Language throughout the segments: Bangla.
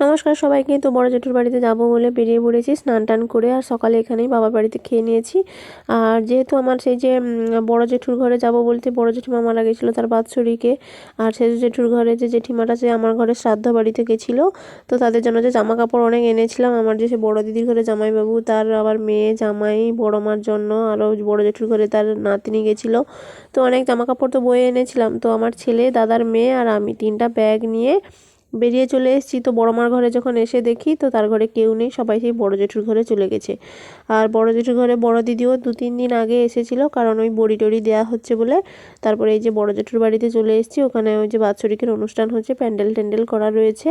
নমস্কার সবাইকে তো বড় জেঠুর বাড়িতে যাব বলে বেরিয়ে পড়েছি, স্নান টান করে, আর সকালে এখানেই বাবার বাড়িতে খেয়ে নিয়েছি। আর যেহেতু আমার সেই যে বড় জেঠুর ঘরে যাব বলতে বড় জেঠিমা মারা গেছিল তার বাৎসরিকে, আর সেজ জেঠুর ঘরে যে জেঠিমাটা, সে আমার ঘরে শ্রাদ্ধ বাড়িতে গেছিল, তো তাদের জন্য যে জামা কাপড় অনেক এনেছিলাম, আমার যে সে বড় দিদির ঘরে জামাইবাবু, তার আবার মেয়ে, জামাই, বড় মার জন্য আরও বড় জেঠুর ঘরে তার নাতনি গেছিল, তো অনেক জামা কাপড় তো বয়ে এনেছিলাম, তো আমার ছেলে, দাদার মেয়ে, আর আমি তিনটা ব্যাগ নিয়ে বেরিয়ে চলে এসেছি। তো বড় মার ঘরে যখন এসে দেখি, তো তার ঘরে কেউ নেই। সবাই সেই বড় জেঠুর ঘরে চলে গেছে। আর বড় জেঠুর ঘরে বড় দিদিও দু তিন দিন আগে এসেছিল, কারণ ওই বড়ি টড়ি দেওয়া হচ্ছে বলে। তারপরে এই যে বড় জেঠুর বাড়িতে চলে এসেছি, ওখানে ওই যে বাৎসরিকের অনুষ্ঠান হচ্ছে, প্যান্ডেল ট্যান্ডেল করা রয়েছে।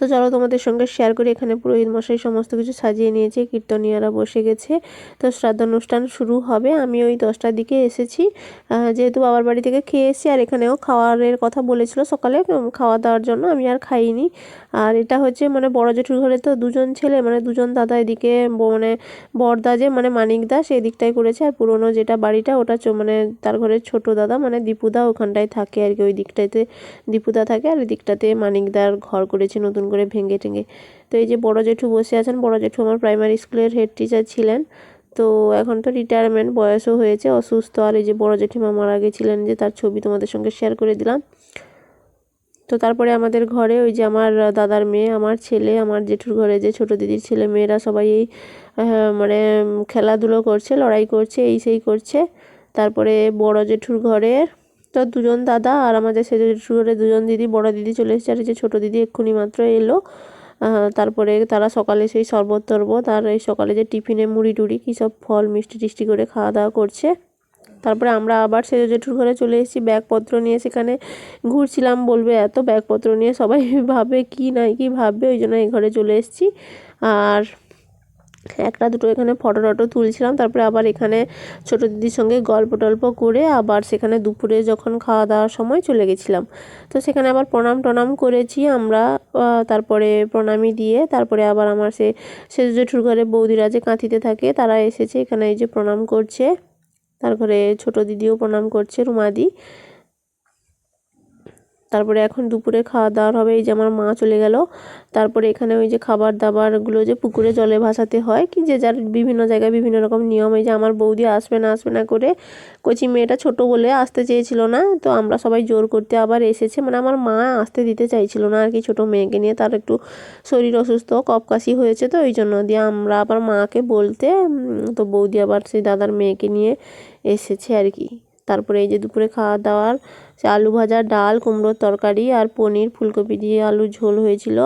তো চলো তোমাদের সঙ্গে শেয়ার করি। এখানে পুরোহিত মশাই সমস্ত কিছু সাজিয়ে নিয়েছে, কীর্তনীয়রা বসে গেছে। তো শ্রাদ্ধ অনুষ্ঠান শুরু হবে। আমি ওই দশটার দিকে এসেছি। যেহেতু বাবার বাড়ি থেকে খেয়ে এসেছি আর এখানেও খাওয়ারের কথা বলেছিল সকালে খাওয়া দাওয়ার জন্য আমি আর খাইনি। আর এটা হচ্ছে মানে বড় জেঠুর ঘরে তো দুজন ছেলে মানে দুজন দাদা এদিকে মানে বড়দা যে মানে মানিকদা সেই দিকটাই করেছে। আর পুরোনো যেটা বাড়িটা, ওটা মানে তার ঘরের ছোট দাদা মানে দীপুদা ওখানটায় থাকে আর কি, ওই দিকটাতে দীপুদা থাকে আর ওই দিকটাতে মানিকদার ঘর করেছে নতুন করে ভেঙে টেঙে। তো এই যে বড় জেঠু বসে আছেন, বড় জেঠু আমার প্রাইমারি স্কুলের হেড টিচার ছিলেন। তো এখন তো রিটায়ারমেন্ট বয়সও হয়েছে, অসুস্থ। আর এই যে বড় জেঠিমা মারা গেছিলেন যে তার ছবি তোমাদের সঙ্গে শেয়ার করে দিলাম। তো তারপরে আমাদের ঘরে ওই যে আমার দাদার মেয়ে, আমার ছেলে, আমার জেঠুর ঘরে যে ছোট দিদির ছেলে মেয়েরা সবাই এই মানে খেলাধুলো করছে, লড়াই করছে, এই সেই করছে। তারপরে বড় জেঠুর ঘরের তো দুজন দাদা আর আমাদের সেজে ঘরে দুজন দিদি, বড় দিদি চলে এসেছে, আর এই যে ছোটো দিদি এক্ষুনি মাত্র এলো। তারপরে তারা সকালে সেই শরবত টরবত আর এই সকালে যে টিফিনে মুড়ি টুড়ি, কী সব ফল মিষ্টি টিষ্টি করে খাওয়া দাওয়া করছে। তারপরে আমরা আবার সেজো জেঠুর ঘরে চলে এসেছি, ব্যাগপত্র নিয়ে সেখানে ঘুরছিলাম, বলবে এত ব্যাগপত্র নিয়ে সবাই ভাবে কি নাই কি ভাববে, ওই জন্য এই ঘরে চলে এসেছি। আর একটা দুটো এখানে ফটো টটো তুলছিলাম, তারপরে আবার এখানে ছোটো দিদির সঙ্গে গল্প টল্প করে আবার সেখানে দুপুরে যখন খাওয়া দাওয়ার সময় চলে গেছিলাম। তো সেখানে আবার প্রণাম টনাম করেছি আমরা তারপরে প্রণামী দিয়ে, তারপরে আবার আমার সে সেজু জেঠুর ঘরে বৌদিরা যে কাঁথিতে থাকে, তারা এসেছে, এখানে এই যে প্রণাম করছে। তার ঘরে ছোটো দিদিও প্রণাম করছে, রুমাদি। তারপরে এখন দুপুরে খাওয়া দাওয়ার হবে, এই যে আমার মা চলে গেল। তারপরে এখানে ওই যে খাবার দাবারগুলো যে পুকুরে জলে ভাসাতে হয়, কি যে যার বিভিন্ন জায়গায় বিভিন্ন রকম নিয়ম, এই যে আমার বৌদি আসবে না আসবে না করে কচি মেয়েটা ছোট বলে আসতে চেয়েছিল না, তো আমরা সবাই জোর করতে আবার এসেছে। মানে আমার মা আসতে দিতে চাইছিল না আর কি, ছোটো মেয়েকে নিয়ে। তার একটু শরীর অসুস্থ কপ কাশি হয়েছে তো, ওই জন্য দিয়ে আমরা আবার মাকে বলতে তো বৌদি আবার সেই দাদার মেয়েকে নিয়ে এসেছে আর কি। তারপরে এই যে দুপুরে খাওয়া দাওয়ার, সে আলু ভাজা, ডাল, কুমড়োর তরকারি আর পনির, ফুলকপি দিয়ে আলু ঝোল হয়েছিল।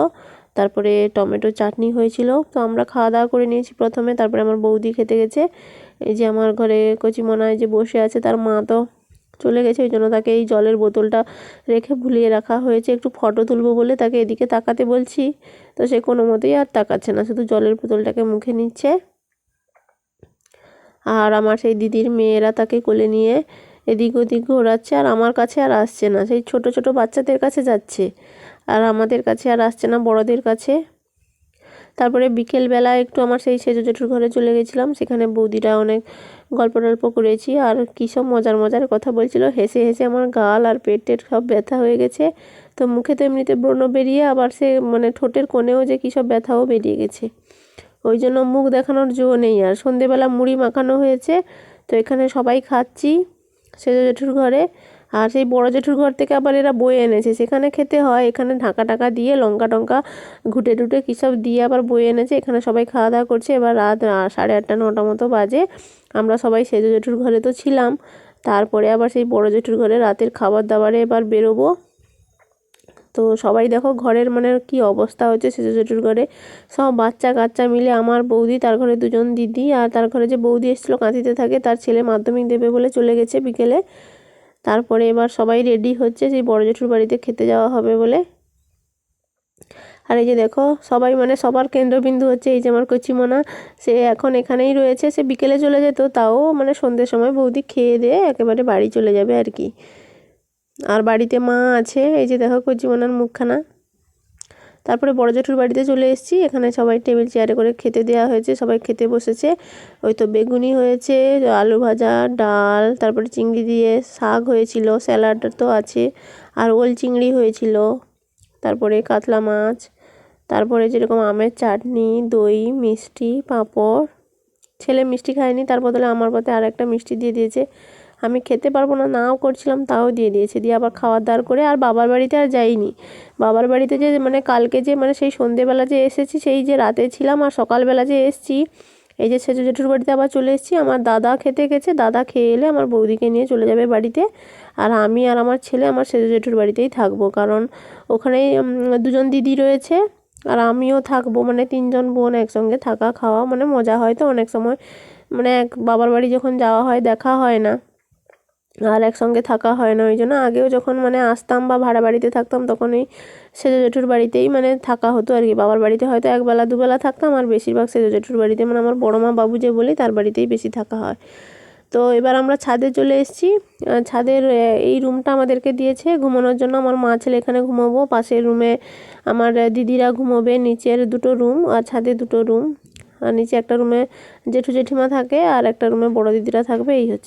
তারপরে টমেটো চাটনি হয়েছিল। তো আমরা খাওয়া দাওয়া করে নিয়েছি প্রথমে। তারপরে আমার বৌদি খেতে গেছে। এই যে আমার ঘরে কচি কচিমনায় যে বসে আছে, তার মা তো চলে গেছে। ওই জন্য তাকে এই জলের বোতলটা রেখে ভুলিয়ে রাখা হয়েছে। একটু ফটো তুলবো বলে তাকে এদিকে তাকাতে বলছি। তো সে কোনো মতেই আর তাকাচ্ছে না, শুধু জলের বোতলটাকে মুখে নিচ্ছে। আর আমার সেই দিদির মেয়েরা তাকে কোলে নিয়ে এদিক ওদিক ঘোরাচ্ছে আর আমার কাছে আর আসছে না। সেই ছোট ছোট বাচ্চাদের কাছে যাচ্ছে। আর আমাদের কাছে আর আসছে না, বড়দের কাছে। তারপরে বিকেলবেলা একটু আমার সেই সেজো জেঠুর ঘরে চলে গেছিলাম। সেখানে বৌদিরা অনেক গল্প টল্প করেছি আর কী সব মজার মজার কথা বলছিল। হেসে হেসে আমার গাল আর পেট টেট সব ব্যথা হয়ে গেছে। তো মুখে তো এমনিতে ব্রণ বেরিয়ে আবার সে মানে ঠোঁটের কোণেও যে কী সব ব্যথাও বেরিয়ে গেছে। ওই জন্য মুখ দেখানোর জো নেই। আর সন্ধেবেলা মুড়ি মাখানো হয়েছে। তো এখানে সবাই খাচ্ছি। সেজো জেঠুর ঘরে, আর সেই বড় জেঠুর ঘর থেকে আবার এরা বয়ে এনেছে। সেখানে খেতে হয়, এখানে ঢাকা টাকা দিয়ে, লঙ্কা টঙ্কা, ঘুটে টুটে কী সব দিয়ে আবার বয়ে এনেছে। এখানে সবাই খাওয়া দাওয়া করছে। এবার রাত সাড়ে আটটা, নটা মতো বাজে। আমরা সবাই সেজো জেঠুর ঘরে তো ছিলাম। তারপরে আবার সেই বড় জেঠুর ঘরে রাতের খাবার দাবারে এবার বেরোবো। তো সবাই দেখো ঘরের মানে কি অবস্থা হচ্ছে সেজো জেঠুর ঘরে। সব বাচ্চা কাচ্চা মিলে আমার বৌদি, তার ঘরে দুজন দিদি আর তার ঘরে যে বৌদি এসেছিল কাঁথিতে থাকে, তার ছেলে মাধ্যমিক দেবে বলে চলে গেছে বিকেলে। তারপরে এবার সবাই রেডি হচ্ছে সেই বড় জেঠুর বাড়িতে খেতে যাওয়া হবে বলে। আর এই যে দেখো সবাই মানে সবার কেন্দ্রবিন্দু হচ্ছে এই যে আমার কচিমোনা, সে এখন এখানেই রয়েছে, সে বিকেলে চলে যেত, তাও মানে সন্ধ্যের সময় বৌদি খেয়ে দিয়ে একেবারে বাড়ি চলে যাবে আর কি। আর বাড়িতে মা আছে, এই যে দেখো কচিমোনার মুখখানা। তারপরে বড় জেঠুর বাড়িতে চলে এসেছি, এখানে সবাই টেবিল চেয়ারে করে খেতে দেওয়া হয়েছে, সবাই খেতে বসেছে। ওই তো বেগুনি হয়েছে, আলু ভাজা, ডাল, তারপরে চিংড়ি দিয়ে শাক হয়েছিল, স্যালাড তো আছে, আর ওল চিংড়ি হয়েছিল, তারপরে কাতলা মাছ, তারপরে যেরকম আমের চাটনি, দই, মিষ্টি, পাঁপড়। ছেলে মিষ্টি খায়নি, তার বদলে আমার পথে আর একটা মিষ্টি দিয়ে দিয়েছে। আমি খেতে পারব না, নাও করছিলাম, তাও দিয়ে দিয়েছে। দিয়ে আবার খাওয়ার দাওয়ার করে আর বাবার বাড়িতে আর যাইনি। বাবার বাড়িতে যে মানে কালকে যে মানে সেই সন্ধেবেলা যে এসেছি, সেই যে রাতে ছিলাম আর সকালবেলা যে এসছি, এই যে সেজো জেঠুর বাড়িতে আবার চলে এসেছি। আমার দাদা খেতে গেছে, দাদা খেয়ে এলে আমার বৌদিকে নিয়ে চলে যাবে বাড়িতে। আর আমি আর আমার ছেলে আমার সেজো জেঠুর বাড়িতেই থাকব, কারণ ওখানেই দুজন দিদি রয়েছে আর আমিও থাকব। মানে তিনজন বোন একসঙ্গে থাকা, খাওয়া মানে মজা হয় তো অনেক সময়। মানে এক বাবার বাড়ি যখন যাওয়া হয়, দেখা হয় না। আর একসঙ্গে থাকা হয় না, ওই জন্য আগেও যখন মানে আসতাম বা ভাড়া বাড়িতে থাকতাম, তখন এই সেজো জেঠুর বাড়িতেই মানে থাকা হতো আর কি। বাবার বাড়িতে হয়তো একবেলা, দুবেলা থাকতাম, আর বেশিরভাগ সেজো জেঠুর বাড়িতে মানে আমার বড়ো মা বাবু যে বলি, তার বাড়িতেই বেশি থাকা হয়। তো এবার আমরা ছাদে চলে এসেছি। ছাদের এই রুমটা আমাদেরকে দিয়েছে। ঘুমানোর জন্য আমার মা ছেলে এখানে ঘুমাবো। পাশের রুমে আমার দিদিরা ঘুমোবে, নিচের দুটো রুম আর ছাদে দুটো রুম। আর নিচে একটা রুমে জেঠু জেঠিমা থাকে আর একটা রুমে বড় দিদিরা থাকবে, এই হচ্ছে।